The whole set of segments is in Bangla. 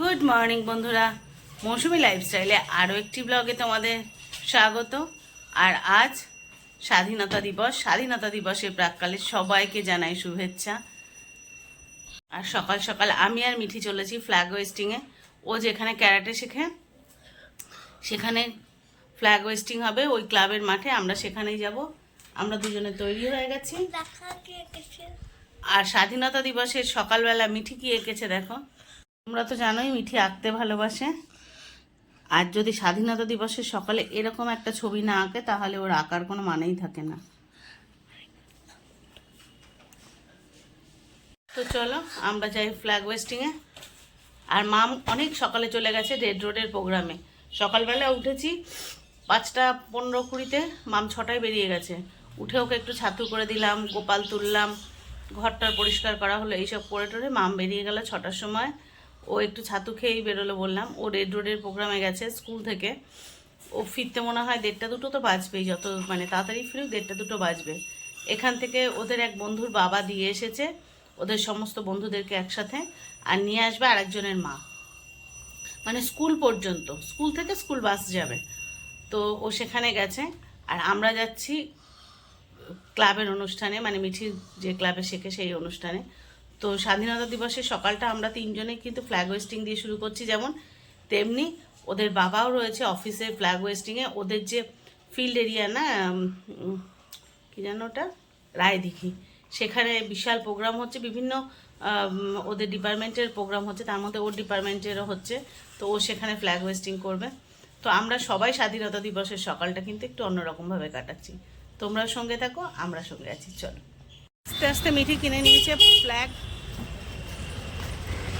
গুড মর্নিং বন্ধুরা। মৌসুমি লাইফস্টাইলে আরও একটি ব্লগে তোমাদের স্বাগত। আর আজ স্বাধীনতা দিবস। স্বাধীনতা দিবসের প্রাককালে সবাইকে জানাই শুভেচ্ছা। আর সকাল সকাল আমি আর মিঠি চলেছি ফ্ল্যাগ ওয়েস্টিংয়ে ও যেখানে ক্যারাটে শেখে সেখানে ফ্ল্যাগ ওয়েস্টিং হবে। ওই ক্লাবের মাঠে আমরা সেখানেই যাব। আমরা দুজনে তৈরি হয়ে গেছি। আর স্বাধীনতা দিবসের সকালবেলা মিঠি কি এঁকেছে দেখো। তোমরা তো জানোই মিঠি আঁকতে ভালোবাসে। আর যদি স্বাধীনতা দিবসের সকালে এরকম একটা ছবি না আঁকে, তাহলে ওর আঁকার কোনো মানেই থাকে না। তো চলো, আমরা যাই ফ্ল্যাগ ওয়েস্টিংয়ে আর মাম অনেক সকালে চলে গেছে রেড রোডের প্রোগ্রামে। সকালবেলা উঠেছি পাঁচটা পনেরো কুড়িতে, মাম ছটায় বেরিয়ে গেছে। উঠে ওকে একটু ছাতু করে দিলাম, গোপাল তুললাম, ঘরটার পরিষ্কার করা হলো, এইসব করে টোরে মাম বেরিয়ে গেল ছটার সময়। ও একটু ছাতু খেয়েই বেরোলো বললাম। ও রেড রোডের প্রোগ্রামে গেছে স্কুল থেকে। ও ফিরতে মনে হয় দেড়টা দুটো তো বাজবেই, যত মানে তাড়াতাড়ি ফিরুক দেড়টা দুটো বাজবে। এখান থেকে ওদের এক বন্ধুর বাবা দিয়ে এসেছে, ওদের সমস্ত বন্ধুদেরকে একসাথে, আর নিয়ে আসবে আরেকজনের মা। মানে স্কুল পর্যন্ত স্কুল থেকে স্কুল বাস যাবে। তো ও সেখানে গেছে, আর আমরা যাচ্ছি ক্লাবের অনুষ্ঠানে মানে মিঠি যে ক্লাবে শেখে সেই অনুষ্ঠানে। তো স্বাধীনতা দিবসের সকালটা আমরা তিনজনে কিন্তু ফ্ল্যাগ ওয়েস্টিং দিয়ে শুরু করছি। যেমন তেমনি ওদের বাবাও রয়েছে অফিসে ফ্ল্যাগ ওয়েস্টিংয়ে ওদের যে ফিল্ড এরিয়া না কি জানো ওটা? রায়দিঘি। সেখানে বিশাল প্রোগ্রাম হচ্ছে। বিভিন্ন ওদের ডিপার্টমেন্টের প্রোগ্রাম হচ্ছে। তার মধ্যে ওর ডিপার্টমেন্টেরও হচ্ছে। তো ও সেখানে ফ্ল্যাগ ওয়েস্টিং করবে। তো আমরা সবাই স্বাধীনতা দিবসের সকালটা কিন্তু একটু অন্যরকমভাবে কাটাচ্ছি। তোমরাও সঙ্গে থাকো আমরা সঙ্গে আছি। চলো। আস্তে আস্তে মিঠি কিনে নিয়েছে ফ্ল্যাগ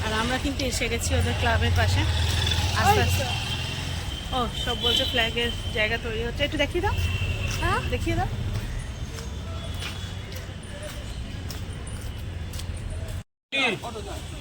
আর আমরা কিন্তু এসে গেছি ওদের ক্লাবের পাশে। আস্তে আস্তে। ও সব বলছে ফ্ল্যাগের জায়গা তৈরি হচ্ছে। একটু দেখিয়ে দাও। হ্যাঁ? দেখিয়ে দাও।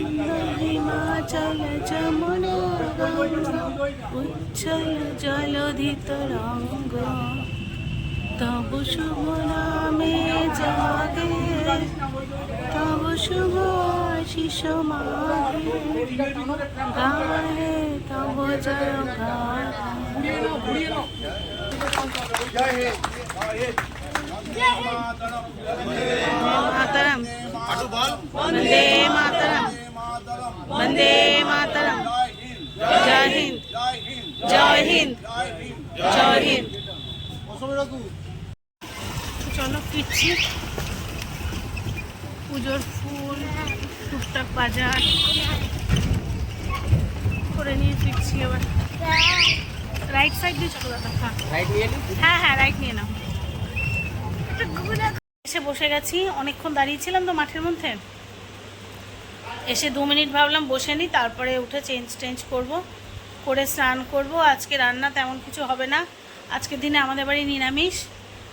সামনের দিকে রাখো সবাই তো তুই ওখানে দাঁড়া হিমাচল যমুনা উচ্ছল জলধিত রঙ্গ তব শুভ নামে জাগে তব শুভ আশিস মাগে গাহে তব জয় মাতারাম বন্দে মাতারাম বন্দে মাতারাম জয় হিন্দ জয় হিন্দ জয় হিন্দ তো চলো ফিরছি। পুজোর ফুল টুকটাক বাজার করে নিয়ে ফিরছি এবার। রাইট সাইড দিয়ে চলো দাদা হ্যাঁ। হ্যাঁ হ্যাঁ রাইট নিয়ে নাও। এসে বসে গেছি অনেকক্ষণ দাঁড়িয়েছিলাম তো মাঠের মধ্যে। এসে দু মিনিট ভাবলাম বসে নিই তারপরে উঠে চেঞ্জ টেঞ্জ করব, করে স্নান করব। আজকে রান্না তেমন কিছু হবে না। আজকের দিনে আমাদের বাড়ি নিরামিষ।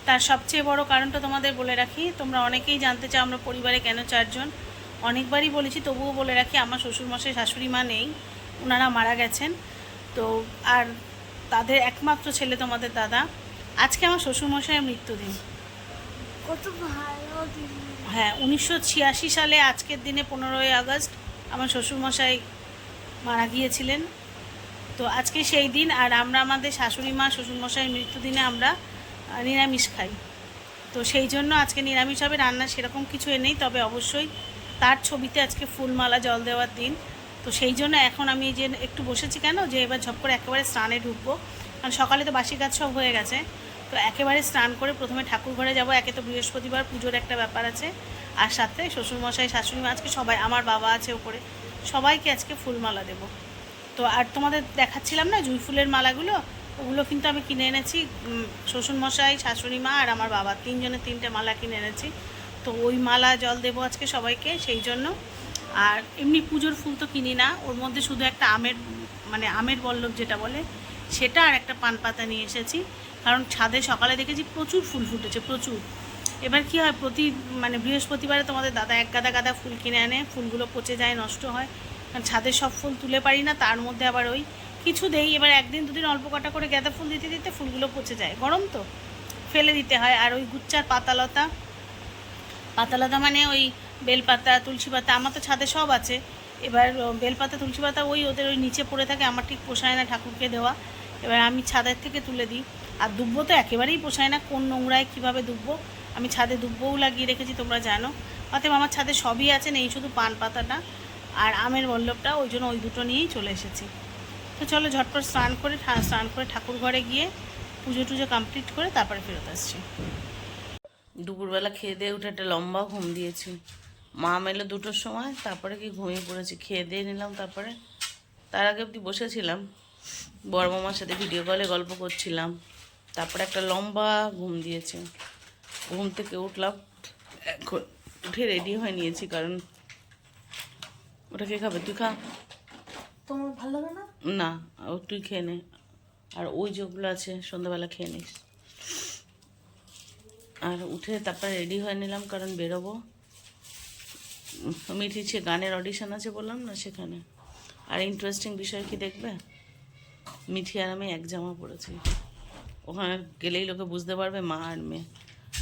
তার সবচেয়ে বড় কারণটা তোমাদের বলে রাখি। তোমরা অনেকেই জানতে চাও আমরা পরিবারে কেন চারজন। অনেকবারই বলেছি, তবুও বলে রাখি, আমার শ্বশুরমশাই, শাশুড়ি মা নেই। ওনারা মারা গেছেন। তো, আর তাদের একমাত্র ছেলে তোমাদের দাদা। আজকে আমার শ্বশুরমশাইয়ের মৃত্যুদিন। কত ভালো দিন। হ্যাঁ উনিশশো ছিয়াশি সালে আজকের দিনে পনেরোই আগস্ট আমার শ্বশুরমশাই মারা গিয়েছিলেন। তো আজকে সেই দিন আর আমরা আমাদের শাশুড়ি মা, শ্বশুরমশাইয়ের মৃত্যুদিনে আমরা নিরামিষ খাই। তো সেই জন্য আজকে নিরামিষ হবে রান্না সেরকম কিছু এ নেই, তবে অবশ্যই তার ছবিতে আজকে ফুলমালা, জল দেওয়ার দিন। তো সেই জন্য এখন আমি যে একটু বসেছি কেন, যে এবার ঝপ করে একেবারে স্নানে ঢুকবো। কারণ সকালে তো বাসি কাজ সব হয়ে গেছে। তো একেবারে স্নান করে প্রথমে ঠাকুর ঘরে যাব। একে তো বৃহস্পতিবার পুজোর একটা ব্যাপার আছে। আর সাথে শ্বশুরমশাই, শাশুড়ি মা, আজকে সবাই, আমার বাবা আছে ওপরে। সবাইকে আজকে ফুলমালা দেব। তো আর তোমাদের দেখাচ্ছিলাম না জুঁই ফুলের মালাগুলো? ওগুলো কিন্তু আমি কিনে এনেছি। শ্বশুরমশাই, শাশুড়ি মা আর আমার বাবা। তিনজনের তিনটে মালা কিনে এনেছি। তো ওই মালা জল দেবো আজকে সবাইকে, সেই জন্য। আর এমনি পুজোর ফুল তো কিনি না। ওর মধ্যে শুধু একটা আমের মানে আমের বল্লভ যেটা বলে, সেটা আর একটা পান পাতা নিয়ে এসেছি। কারণ ছাদে সকালে দেখেছি প্রচুর ফুল ফুটেছে, প্রচুর। এবার কি হয়, প্রতি মানে বৃহস্পতিবারে তোমাদের দাদা এক গাদা গাদা ফুল কিনে আনে, ফুলগুলো পচে যায়, নষ্ট হয়। কারণ ছাদের সব ফুল তুলে পারি না, তার মধ্যে আবার ওই কিছু দেই। এবার একদিন, দুদিন অল্প কটা করে গাঁদা ফুল দিতে দিতে ফুলগুলো পচে যায়। গরম তো, ফেলে দিতে হয়। আর ওই গুচ্চার পাতালতা পাতালতা মানে ওই বেলপাতা, তুলসী পাতা, আমার তো ছাদে সব আছে। এবার বেলপাতা, তুলসী পাতা ওই ওদের ওই নিচে পড়ে থাকে, আমার ঠিক পোষায় না ঠাকুরকে দেওয়া। এবার আমি ছাদের থেকে তুলে দিই। আর দুব্বো তো একেবারেই পোষায় না, কোন নোংরায় কীভাবে দুব্বো? আমি ছাদে দুব্বোও লাগিয়ে রেখেছি, তোমরা জানো। অতএব আমার ছাদে সবই আছে, নেই শুধু পান পাতাটা আর আমের বল্লভটা ওই জন্য ওই দুটো নিয়েই চলে এসেছি। তো চলো ঝটপট স্নান করে স্নান করে ঠাকুর ঘরে গিয়ে পুজো টুজো কমপ্লিট করে তারপরে ফেরত আসছি। দুপুরবেলা খেয়ে দিয়ে উঠে একটা লম্বা ঘুম দিয়েছি। মা মেলো দুটোর সময়, তারপরে কি ঘুমিয়ে পড়েছি, খেয়ে দিয়ে নিলাম তারপরে। তার আগে অব্দি বসেছিলাম, বড় মামার সাথে ভিডিও কলে গল্প করছিলাম। তারপরে একটা লম্বা ঘুম দিয়েছে। ঘুম থেকে উঠলাম এখন উঠে রেডি হয়ে নিয়েছি কারণ ওটা কে খাবে? তুই খা। তোমার ভালো লাগে না? না ও তুই খেয়ে নে। আর ওই যেগুলো আছে সন্ধ্যাবেলা খেয়ে নিস। আর উঠে তারপর রেডি হয়ে নিলাম কারণ বেরোবো। উম, মিঠি সে গানের অডিশন আছে বললাম না সেখানে। আর ইন্টারেস্টিং বিষয় কি দেখবে? মিঠি আর আমি এক জামা পড়েছি ওখানে গেলেই লোকে বুঝতে পারবে মা আর মেয়ে।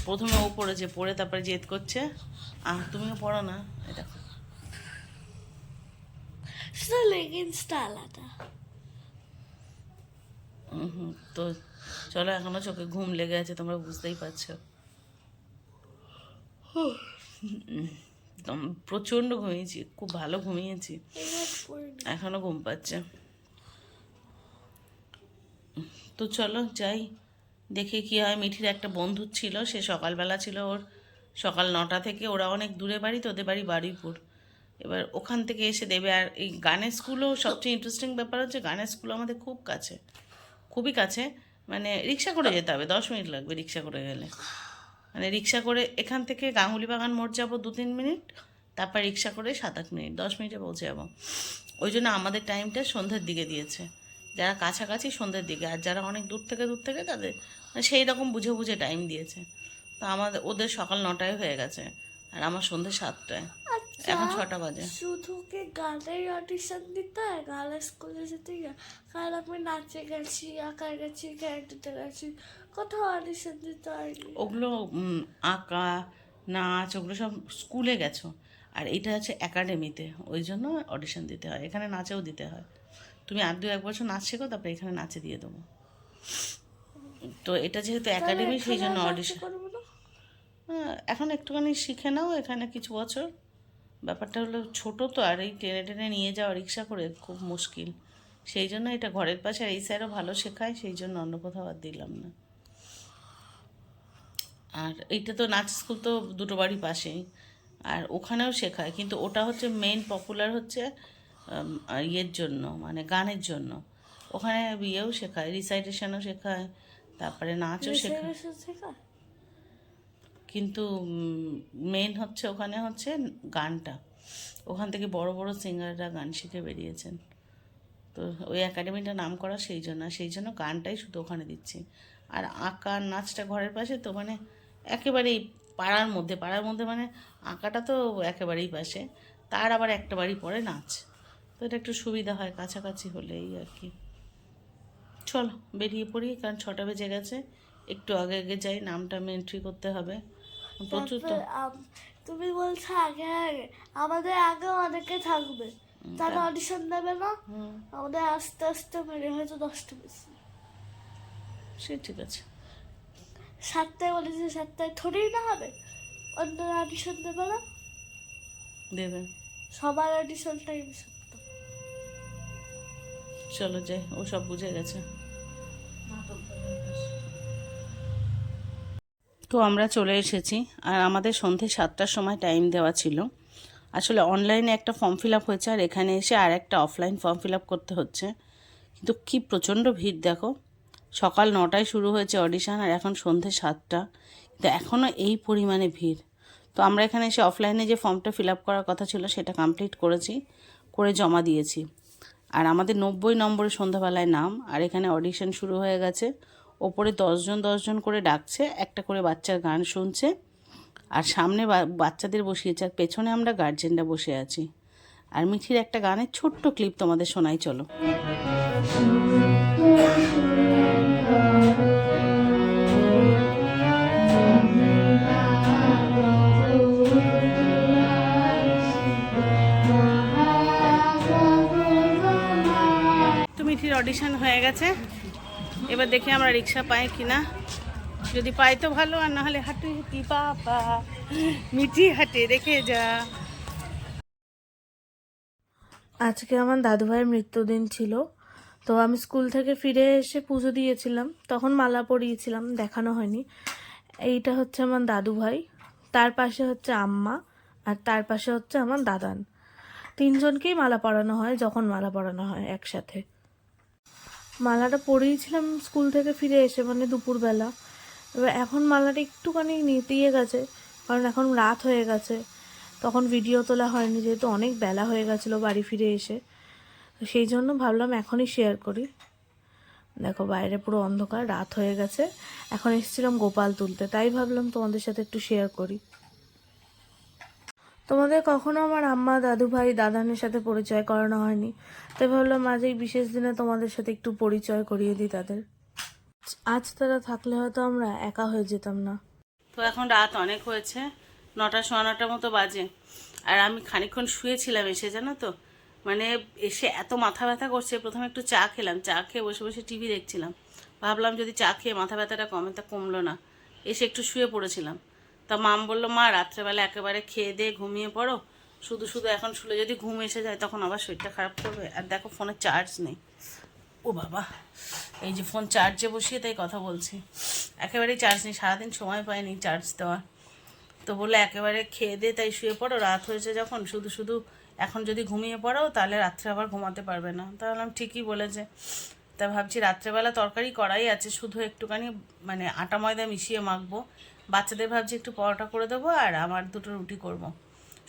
প্রথমে ও পড়েছে পড়ে তারপরে জেদ করছে। আহ তুমিও পড়ো না লেগিংসটা আলাদা। হুম, তো চলো এখনও চোখে ঘুম লেগে আছে তোমরা বুঝতেই পারছ। প্রচণ্ড ঘুমিয়েছি খুব ভালো ঘুমিয়েছি। এখনও ঘুম পাচ্ছে। তো চলো যাই। দেখে কি হয়, মিঠির একটা বন্ধু ছিল, সে সকালবেলা ছিল ওর। সকাল নটা থেকে ওরা অনেক দূরে বাড়ি তো ওদের বাড়ি বারুইপুর। এবার ওখান থেকে এসে দেবে। আর এই গানের স্কুলও সবচেয়ে ইন্টারেস্টিং ব্যাপার হচ্ছে, গানের স্কুল আমাদের খুব কাছে। খুবই কাছে। মানে রিক্সা করে যেতে হবে, দশ মিনিট লাগবে রিক্সা করে গেলে। মানে রিক্সা করে এখান থেকে গাঙ্গুলি বাগান মোড় যাব দু তিন মিনিট, তারপর রিক্সা করে সাত আট মিনিট, দশ মিনিটে পৌঁছে যাব। ওই জন্য আমাদের টাইমটা সন্ধ্যের দিকে দিয়েছে। যারা কাছাকাছি সন্ধ্যের দিকে আর যারা অনেক দূর থেকে দূর থেকে তাদের মানে সেই রকম বুঝে বুঝে টাইম দিয়েছে। তো আমাদের ওদের সকাল নটায় হয়ে গেছে আর আমার সন্ধ্যে সাতটায়। আচ্ছা এখন ছটা বাজে। শুধু কি গানের অডিশন দিতে হয়? গানের স্কুলে যেতে হয় কারণ আমি নাচে গেছি আঁকায় গেছি দিতে গেছি কোথাও অডিশন দিতে হয়নি। ওগুলো আঁকা নাচ ওগুলো সব স্কুলে গেছো। আর এটা হচ্ছে একাডেমিতে ওই জন্য অডিশন দিতে হয়। এখানে নাচেও দিতে হয়। তুমি আর দু এক বছর নাচ শেখো তারপরে এখানে নাচে দিয়ে দেবো। তো এটা যেহেতু একাডেমি সেই জন্য অডিশন করব না? এখন একটুখানি শিখে নাও এখানে কিছু বছর। ব্যাপারটা হলো ছোট তো আর এই টেনে টেনে নিয়ে যাওয়া রিক্সা করে খুব মুশকিল। সেই জন্য এটা ঘরের পাশে আর এই স্যারও ভালো শেখায় সেই জন্য অন্য কোথাও আর দিলাম না। আর এইটা তো নাচ স্কুল তো দুটো বাড়ি পাশেই আর ওখানেও শেখায় কিন্তু ওটা হচ্ছে মেইন পপুলার হচ্ছে ইয়ের জন্য মানে গানের জন্য। ওখানে ইয়েও শেখায় রিসাইটেশনও শেখায় তারপরে নাচও শেখায়। শেখায়? কিন্তু মেন হচ্ছে ওখানে হচ্ছে গানটা। ওখান থেকে বড় বড় সিঙ্গাররা গান শিখে বেরিয়েছেন। তো ওই একাডেমিটা নাম করা সেই জন্য সেই জন্য গানটাই শুধু ওখানে দিচ্ছি। আর আঁকা নাচটা ঘরের পাশে তো মানে একেবারেই পাড়ার মধ্যে পাড়ার মধ্যে মানে আঁকাটা তো একেবারেই পাশে। তার আবার একটা বাড়ি পরে নাচ। এটা একটু সুবিধা হয় কাছাকাছি হলে এই আর কি। চলো বেরিয়ে পড়ি কারণ ছটা বেজে গেছে। একটু আগে আগে যাই নামটা এন্ট্রি করতে হবে। প্রচুর তো। তুমি বলছো আগে আগে আমাদের আগে অনেকে থাকবে। তারা অডিশন দেবে না? আমাদের আস্তে আস্তে বেড়ে হয়তো দশটা বেশি। সে ঠিক আছে। সাতটায় বলেছে সাতটায় থোড়েই না হবে? অন্যরা অডিশন দেবে না? দেবে। সবার অডিশন টাইম চলো যাই, ও সব বুঝে গেছে। তো আমরা চলে এসেছি, আর আমাদের সন্ধে সাতটার সময় টাইম দেওয়া ছিল। আসলে অনলাইনে একটা ফর্ম ফিল আপ হয়েছে, আর এখানে এসে আর একটা অফলাইন ফর্ম ফিল আপ করতে হচ্ছে। কিন্তু কি প্রচণ্ড ভিড়, দেখো। সকাল নটায় শুরু হয়েছে অডিশন আর এখন সন্ধে সাতটা। কিন্তু এখনও এই পরিমাণে ভিড়। তো আমরা এখানে এসে অফলাইনে যে ফর্মটা ফিল আপ করার কথা ছিল, সেটা কমপ্লিট করেছি, করে জমা দিয়েছি। আর আমাদের নব্বই নম্বরে সন্ধ্যাবেলায় নাম, আর এখানে অডিশন শুরু হয়ে গেছে। ওপরে দশজন দশজন করে ডাকছে, একটা করে বাচ্চার গান শুনছে, আর সামনে বাচ্চাদের বসিয়েছে, আর পেছনে আমরা গার্জেনরা বসে আছি। আর মিঠির একটা গানের ছোট্ট ক্লিপ তোমাদের শোনাই, চলো। গেছে। এবার দেখি আমরা রিক্সা পাই কিনা। যদি পাই তো ভালো, আর না হলে হাঁটু হাঁটি, বাবা। মিঠি হাঁটে রেখে যা। আজকে আমার দাদু ভাইয়ের মৃত্যুদিন ছিল। তো আমি স্কুল থেকে ফিরে এসে পুজো দিয়েছিলাম। তখন মালা পরিয়েছিলাম, দেখানো হয়নি। এইটা হচ্ছে আমার দাদু ভাই তার পাশে হচ্ছে আম্মা, আর তার পাশে হচ্ছে আমার দাদান। তিনজনকেই মালা পরানো হয়, যখন মালা পরানো হয় একসাথে। মালাটা পরিয়েছিলাম স্কুল থেকে ফিরে এসে মানে দুপুরবেলা। এবার এখন মালাটা একটুখানি নিতিয়ে গেছে, কারণ এখন রাত হয়ে গেছে। তখন ভিডিও তোলা হয়নি, যেহেতু অনেক বেলা হয়ে গেছিল বাড়ি ফিরে এসে। সেই জন্য ভাবলাম এখনই শেয়ার করি। দেখো, বাইরে পুরো অন্ধকার, রাত হয়ে গেছে। এখন এসেছিলাম গোপাল তুলতে, তাই ভাবলাম তোমাদের সাথে একটু শেয়ার করি। তোমাদের কখনো আমার আম্মা, দাদু ভাই, দাদানের সাথে পরিচয় করানো হয়নি। তাই ভাবলাম আজ এই বিশেষ দিনে তোমাদের সাথে একটু পরিচয় করিয়ে দিই তাদের। আজ তারা থাকলে হয়তো আমরা একা হয়ে যেতাম না। তো এখন রাত অনেক হয়েছে, নটা সোয়া নটার মতো বাজে। আর আমি খানিকক্ষণ শুয়েছিলাম এসে, জানো তো? মানে এসে এত মাথা ব্যথা করছে, প্রথমে একটু চা খেলাম, চা খেয়ে বসে বসে টিভি দেখছিলাম। ভাবলাম যদি চা খেয়ে মাথা ব্যথাটা কমে, তা কমলো না। এসে একটু শুয়ে পড়েছিলাম। তা মাম বলল, মা, রাত্রেবেলা একেবারে খেয়ে দিয়ে ঘুমিয়ে পড়ো। শুধু শুধু এখন শুলে যদি ঘুম এসে যায়, তখন আবার শরীরটা খারাপ করবে। আর দেখো, ফোনে চার্জ নেই। ও বাবা, এই যে ফোন চার্জে বসিয়ে তাই কথা বলছি। একেবারেই চার্জ নেই, সারাদিন সময় পাইনি চার্জ দেওয়ার। তো বলে একেবারে খেয়ে দিয়ে তাই শুয়ে পড়ো, রাত হয়েছে যখন। শুধু শুধু এখন যদি ঘুমিয়ে পড়ো, তাহলে রাত্রে আবার ঘুমাতে পারবে না। তা বললাম, ঠিকই বলেছে। তা ভাবছি, রাত্রেবেলা তরকারি করাই আছে, শুধু একটুখানি মানে আটা ময়দা মিশিয়ে মাখবো। বাচ্চাদের ভাবছি একটু পরোটা করে দেবো আর আমার দুটো রুটি করব।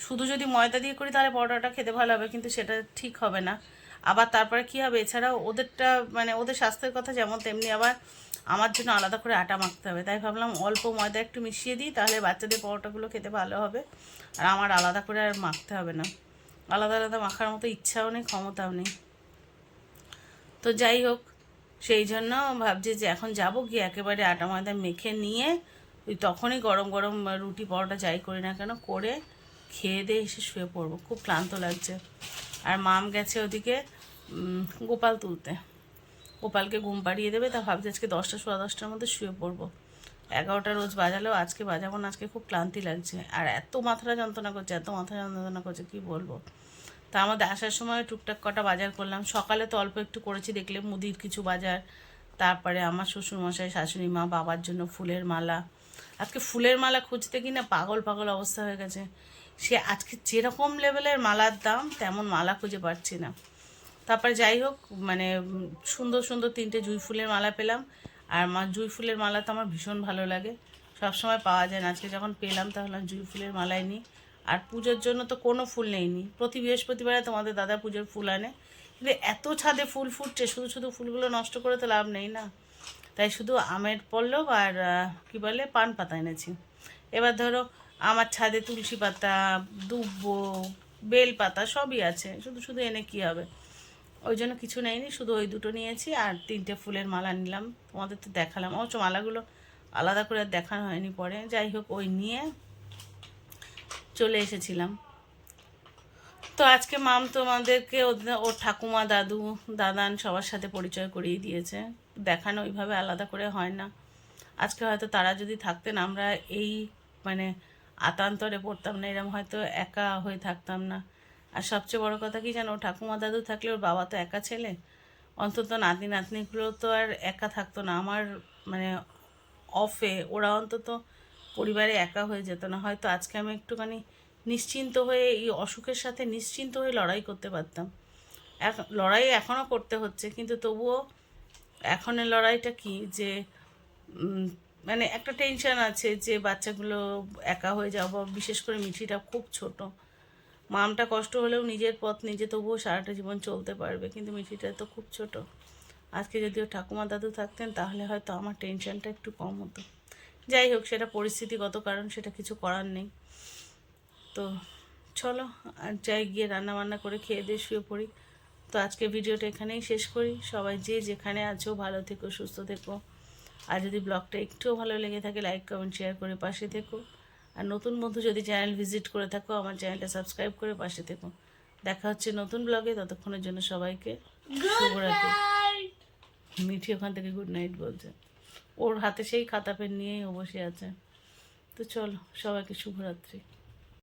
শুধু যদি ময়দা দিয়ে করি তাহলে পরোটাটা খেতে ভালো হবে, কিন্তু সেটা ঠিক হবে না। আবার তারপরে কি হবে, এছাড়াও ওদেরটা মানে ওদের স্বাস্থ্যের কথা যেমন তেমনি আবার আমার জন্য আলাদা করে আটা মাখতে হবে। তাই ভাবলাম অল্প ময়দা একটু মিশিয়ে দিই, তাহলে বাচ্চাদের পরোটাগুলো খেতে ভালো হবে। আর আমার আলাদা করে আর মাখতে হবে না। আলাদা আলাদা মাখার মতো ইচ্ছাও নেই, ক্ষমতাও নেই। তো যাই হোক, সেই জন্য ভাবছি যে এখন যাব গিয়ে একেবারে আটা ময়দা মেখে নিয়ে ওই তখনই গরম গরম রুটি পরোটা যাই করি না কেন, করে খেয়ে দিয়ে এসে শুয়ে পড়ব। খুব ক্লান্ত লাগছে। আর মাম গেছে ওদিকে গোপাল তুলতে। গোপালকে ঘুম পাড়িয়ে দেবে, তা ভাবছি আজকে দশটা, সোয়া দশটার মধ্যে শুয়ে পড়ব। এগারোটা রোজ বাজালেও আজকে বাজাবো না, আজকে খুব ক্লান্তি লাগছে। আর এত মাথাটা যন্ত্রণা করছে, এত মাথা যন্ত্রণা করছে, কি বলব? তা আমাদের আসার সময় টুকটাক কটা বাজার করলাম। সকালে তো অল্প একটু করেছি, দেখলে মুদির কিছু বাজার। তারপরে আমার শ্বশুরমশাই, শাশুড়ি মা, বাবার জন্য ফুলের মালা। আজকে ফুলের মালা খুঁজতে কি না পাগল পাগল অবস্থা হয়ে গেছে। সে আজকে যেরকম লেভেলের মালার দাম, তেমন মালা খুঁজে পাচ্ছি না। তারপরে যাই হোক মানে সুন্দর সুন্দর তিনটে জুঁই ফুলের মালা পেলাম। আর মা, জুঁই ফুলের মালা তো আমার ভীষণ ভালো লাগে। সবসময় পাওয়া যায় না। আজকে যখন পেলাম তাহলে জুঁই ফুলের মালাই নিই। আর পুজোর জন্য তো কোনো ফুল নেইনি। প্রতি বৃহস্পতিবারে তোমাদের দাদা পুজোর ফুল আনে। কিন্তু এত ছাদে ফুল ফুটছে, শুধু শুধু ফুলগুলো নষ্ট করে তো লাভ নেই না। তাই শুধু আমের পল্লব আর কি বলে, পান পাতা এনেছি। এবার ধরো, আমার ছাদে তুলসী পাতা, দুব্বো, বেল পাতা সবই আছে। শুধু শুধু এনে কি হবে? ওই জন্য কিছু নেয়নি শুধু ওই দুটো নিয়েছি আর তিনটে ফুলের মালা নিলাম। তোমাদের তো দেখালাম। অবশ্য মালাগুলো আলাদা করে দেখানো হয়নি পরে। যাই হোক, ওই নিয়ে চলে এসেছিলাম। তো আজকে মাম তোমাদেরকে ওর ঠাকুমা, দাদু, দাদান সবার সাথে পরিচয় করিয়ে দিয়েছে। দেখানো ওইভাবে আলাদা করে হয় না। আজকে হয়তো তারা যদি থাকতেন, আমরা এই মানে আতান্তরে পড়তাম না এরকম হয়তো একা হয়ে থাকতাম না। আর সবচেয়ে বড় কথা কি জানো, ঠাকুমা দাদু থাকলে ওর বাবা তো একা ছেলে। অন্তত নাতি নাতনিগুলো তো আর একা থাকতো না। আমার মানে অফে ওরা অন্তত পরিবারে একা হয়ে যেত না। হয়তো আজকে আমি একটুখানি নিশ্চিন্ত হয়ে, এই অসুখের সাথে নিশ্চিন্ত হয়ে লড়াই করতে পারতাম। এক লড়াই এখনও করতে হচ্ছে, কিন্তু তবুও এখনের লড়াইটা কি? যে মানে একটা টেনশন আছে যে, বাচ্চাগুলো একা হয়ে যাব বিশেষ করে মিঠিটা খুব ছোট। মামটা কষ্ট হলেও নিজের পথ নিজে তবুও সারাটা জীবন চলতে পারবে, কিন্তু মিঠিটা তো খুব ছোট। আজকে যদিও ঠাকুমা দাদু থাকতেন, তাহলে হয়তো আমার টেনশনটা একটু কম হতো। যাই হোক, সেটা পরিস্থিতিগত কারণ, সেটা কিছু করার নেই। তো, চলো, আর যাই গিয়ে রান্না বান্না করে খেয়ে দিয়ে শুয়ে পড়ি। তো আজকে ভিডিওটা এখানেই শেষ করি। সবাই যে যেখানে আছো ভালো থেকো, সুস্থ থেকো। আর যদি ব্লগটা একটুও ভালো লেগে থাকে, লাইক, কমেন্ট, শেয়ার করে পাশে থেকো। আর নতুন বন্ধু যদি চ্যানেল ভিজিট করে থাকো, আমার চ্যানেলটা সাবস্ক্রাইব করে পাশে থেকো। দেখা হচ্ছে নতুন ব্লগে, ততক্ষণের জন্য সবাইকে শুভরাত্রি। মিঠি ওখান থেকে গুড নাইট বলছে। ওর হাতে সেই খাতা পেন নিয়েই ও বসে আছে। তো চলো, সবাইকে শুভরাত্রি।